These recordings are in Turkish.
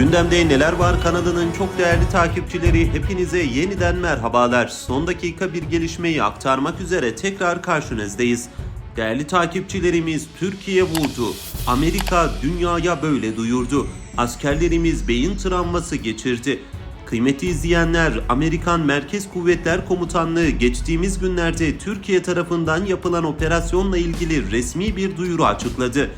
Gündemde neler var kanalının çok değerli takipçileri hepinize yeniden merhabalar. Son dakika bir gelişmeyi aktarmak üzere tekrar karşınızdayız. Değerli takipçilerimiz Türkiye vurdu. Amerika dünyaya böyle duyurdu. Askerlerimiz beyin travması geçirdi. Kıymetli izleyenler, Amerikan Merkez Kuvvetler Komutanlığı geçtiğimiz günlerde Türkiye tarafından yapılan operasyonla ilgili resmi bir duyuru açıkladı.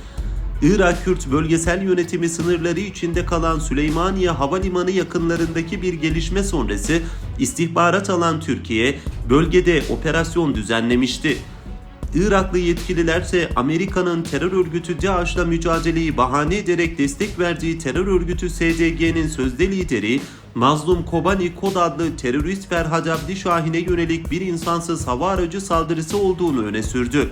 Irak Kürt Bölgesel Yönetimi sınırları içinde kalan Süleymaniye Havalimanı yakınlarındaki bir gelişme sonrası istihbarat alan Türkiye bölgede operasyon düzenlemişti. Iraklı yetkililerse Amerika'nın terör örgütü DAEŞ'la mücadeleyi bahane ederek destek verdiği terör örgütü SDG'nin sözde lideri Mazlum Kobani Kod adlı terörist Ferhat Abdi Şahin'e yönelik bir insansız hava aracı saldırısı olduğunu öne sürdü.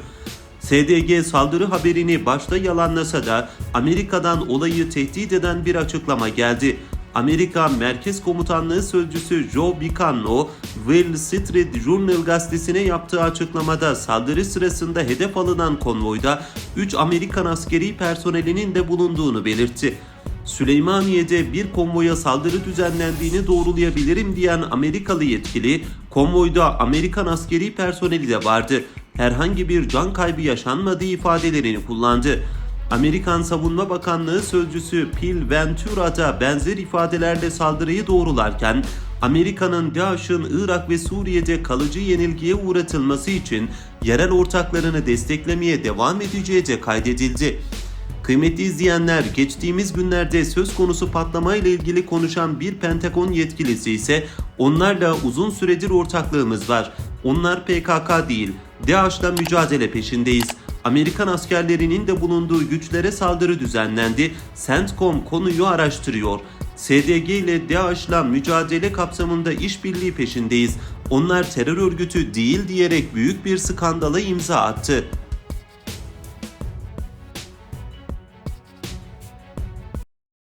SDG saldırı haberini başta yalanlasa da Amerika'dan olayı tehdit eden bir açıklama geldi. Amerika Merkez Komutanlığı Sözcüsü Joe Bicano, Wall Street Journal gazetesine yaptığı açıklamada saldırı sırasında hedef alınan konvoyda 3 Amerikan askeri personelinin de bulunduğunu belirtti. Süleymaniye'de bir konvoya saldırı düzenlendiğini doğrulayabilirim diyen Amerikalı yetkili, konvoyda Amerikan askeri personeli de vardı. Herhangi bir can kaybı yaşanmadığı ifadelerini kullandı. Amerikan Savunma Bakanlığı sözcüsü Phil Ventura da benzer ifadelerle saldırıyı doğrularken Amerika'nın DAEŞ'ın Irak ve Suriye'de kalıcı yenilgiye uğratılması için yerel ortaklarını desteklemeye devam edeceği de kaydedildi. Kıymetli izleyenler, geçtiğimiz günlerde söz konusu patlamayla ilgili konuşan bir Pentagon yetkilisi ise onlarla uzun süredir ortaklığımız var. Onlar PKK değil, DAEŞ'la mücadele peşindeyiz. Amerikan askerlerinin de bulunduğu güçlere saldırı düzenlendi. CENTCOM konuyu araştırıyor. SDG ile DAEŞ'la mücadele kapsamında işbirliği peşindeyiz. Onlar terör örgütü değil diyerek büyük bir skandala imza attı.